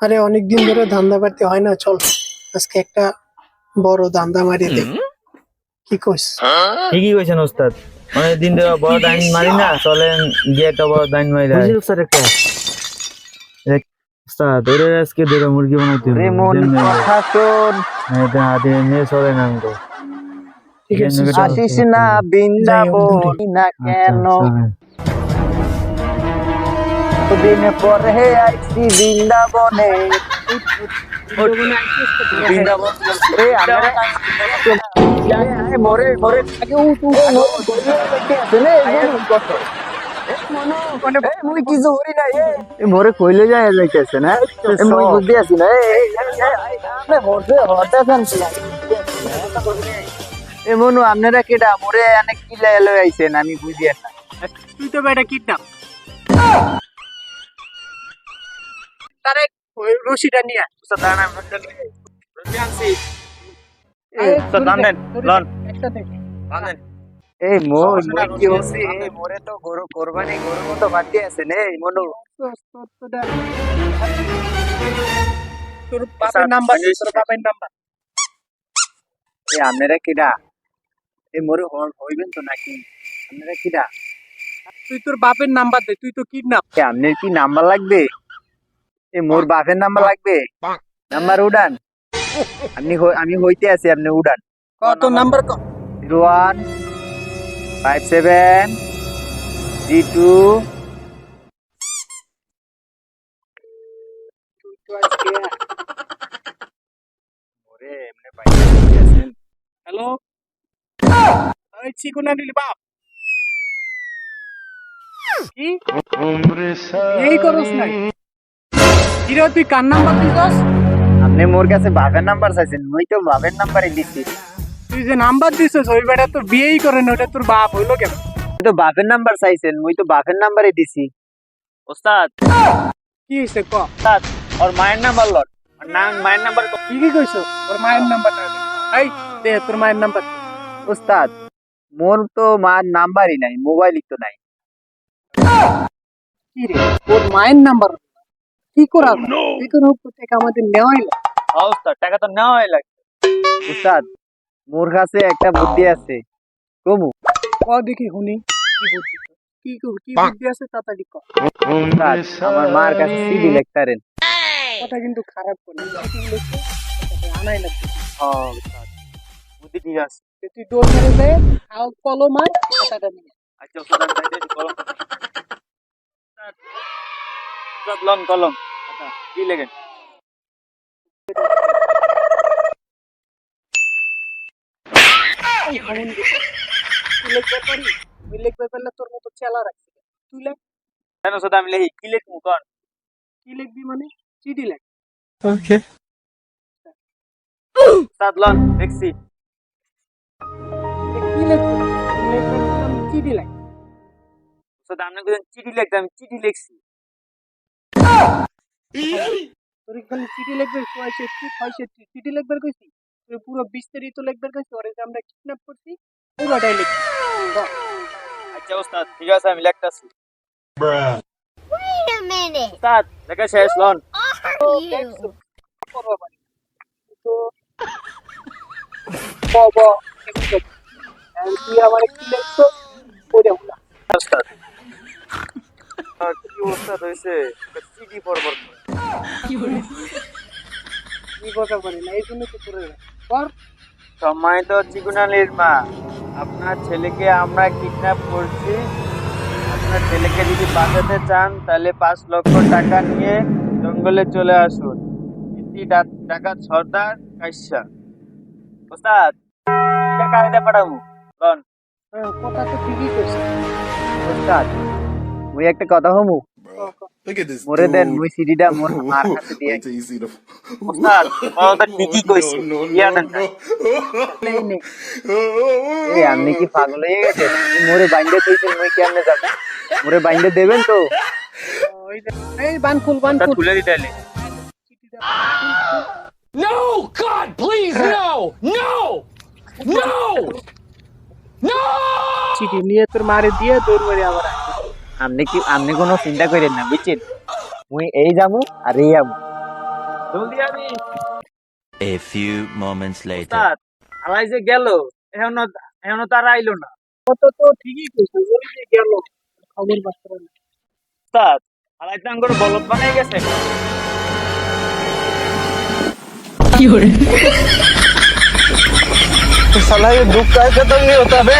আরে অনেকদিন ধরে ধান্দা পাতি হয় না চল। আজকে একটা বড় ধান্দা মারি দে কি কইস? ঠিকই কইছেন ওস্তাদ। অনেক দিন ধরে বড় ডাইন মারি না চলেন গিয়ে একটা বড় ডাইন মারি। বুঝলি স্যার একটা। ওস্তাদ ওরে আজকে ধরে মুরগি বানাইতে রে মন না? কথা শোন। না, এটা হাতে নিয়ে চলে না ঠিক আছে আসিস না বৃন্দাবন না আচ্ছা, কেন চলেন। দিন পরে আইছি বৃন্দাবনে? মরে কইলে যায় যাইতেছে না। মুই বুদ্ধি আছি না এ আপনি হতে হতে আছেন এ মনু আপনারা কেডা? মোরে অনেক কিলা এলো আইছেন আমি বুঝি না। তুই তো বেটা কিডন্যাপ তারে রশিটা নিয়ে। এই, মোর কি হচ্ছে এই মোরে তো গরু কোরবানি গরুর মতো বাকি আছে নে মনু। তোর- তোর তো দেখ। তোর বাপের নাম্বার তোর বাপের নাম্বার। এই আপনারা কেডা? এই মোরে হইবেন তো নাকি? আপনারা কেডা? তুই তোর বাপের নাম্বার দে তুই তো কিডন্যাপ এ, আপনার কি নাম্বার লাগবে? এই মোর বাপের নাম্বার লাগবে? নাম্বার উড়ান। আপনি আমি হইতে আছি আপনি উড়ান। কত number zero one five seven three two. Hello? চিকুনা দিলি বাপ। কি? এই করস নাই। কিরে তুই কার নাম্বার দিছস? আপনি মোর কাছে বাপের নাম্বার চাইছেন মুই তো বাপের নাম্বারই দিচ্ছি তুই যে নাম্বার দিছস ওই বেটা তো বিয়েই করে না ওটা তোর বাপ হইল কেন? মুই তো বাপের নাম্বার চাইছেন মুই তো বাপের নাম্বারই দিছি। ওস্তাদ। কি হইছে ক? ওস্তাদ ওর মায়ের নাম্বার লট। ওর নাম মায়ের নাম্বার কি কি কইছ? তোর মায়ের নাম্বার এই দে তোর মায়ের নাম্বার। ওস্তাদ মোর তো মার নাম্বারই নাই মোবাইলই তো নাই। কি রে? তোর মায়ের নাম্বার কি করা তুই কোন টাকা আমাদের নেওয়াই হ্যাঁ, টাকা তো নেওয়াই লাগে। ওস্তাদ মোর কাছে একটা বুদ্ধি আছে। কমু। ক দেখি শুনি। কি বুদ্ধি? কি কি বুদ্ধি আছে তাড়াতাড়ি ক। ওস্তাদ আমার মার কাছে সিডি লিখতারেন কথা কিন্তু খারাপ করে আনাই লাগবে। হ্যাঁ ওস্তাদ বুদ্ধি ঠিক আছে। তুই দৌড় মেরে যায় আর কলম আর খাতাটা নিয়ে আচ্ছা যাইতেছি, কলম। ওস্তাদ, ওস্তাদ লন কলম। কি পারলে তোর মতো চেলা রাখছি। তুই লেখ। কেন আমি লিখি? কি লিখব কন কি লিখবি মানে? চিঠি লেখ। লন দেখছি। কি লিখবি চিঠি লেখ। আপনি কোথায় চিঠি লিখতে চিঠি লিখছি। তোর খালি চিঠি লিখবে ছয়শো ছয়শো চিঠি লিখবার কইছি তুই পুরো বিস্তারিত লিখবার কইছি ওরে যে আমরা কিডন্যাপ করছি পুরোটাই লিখবি বল। আচ্ছা ওস্তাদ ঠিক আছে আমি লিখতাছি Wait a minute. ওস্তাদ লেখা শেষ লন You. করব পারি তো ব ব ঠিক আছে। আর তুই আমার কি লিখছো ওইটা বলা ওস্তাদ আর কি ওস্তাদ হইছে চিঠি ফরওয়ার্ড সম্মানিত চিকুনালির মা আপনার ছেলেকে আমরা কিডন্যাপ করছি আপনার ছেলেকে যদি বাঁচাতে চান তাহলে পাঁচ লক্ষ টাকা নিয়ে জঙ্গলে চলে আসুন ইতি ডাকাত সর্দার কাইসা ওস্তাদ টাকা আইদা পাঠাবো লন কথা তো ঠিকই ওস্তাদ মুই একটা কথা হমু। Look at this. মোরে দেন dude. মুই সিডিটা মোর মার কাছে দিয়ে Wait till you see the. ওস্তাদ ও তো ঠিকই কইছে No, no, ইয়া no, দেন no. এই আপনি কি পাগল হয়ে গেছেন মোরে বাইন্দে তুইছেন মুই কেমনে যাব মোরে বাইন্দে দেবেন তো ওই যে এই বানফুল ওস্তাদ বানফুল তুলে দিতে No! God, please, no! No! No! No! চিঠি নিয়ে তোর মারে দিয়ে দৌড় মারি আবার। আপনি কি আপনি কোনো চিন্তা করেন না বুঝছেন? মুই এই যাব আর এই যাব। জলদি আমি এ ফিউ মোমেন্টস লেটার আলাই যে গেল এখন এখন তার আইলো না। কত তো ঠিকই কইছো বলি যে গেল। খবর পাচ্ছ না। স্যার আলাই তো আঙ্গুর বলদ বানাই গেছে। কি হরে? সালাই দুঃখ কায় তো নি হতাবে